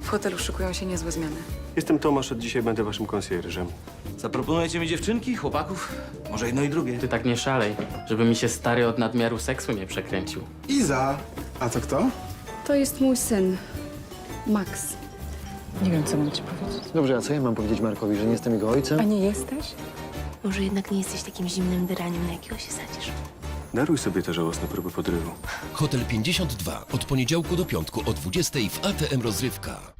W hotelu szykują się niezłe zmiany. Jestem Tomasz, od dzisiaj będę waszym konsjerżem. Zaproponujecie mi dziewczynki, chłopaków? Może jedno i drugie. Ty tak nie szalej, żeby mi się stary od nadmiaru seksu nie przekręcił. Iza! A to kto? To jest mój syn, Max. Nie wiem, co mam ci powiedzieć. Dobrze, a co ja mam powiedzieć Markowi, że nie jestem jego ojcem? A nie jesteś? Może jednak nie jesteś takim zimnym draniem, na jakiego się sadzisz. Daruj sobie te żałosne próby podrywu. Hotel 52 od poniedziałku do piątku o 20 w ATM Rozrywka.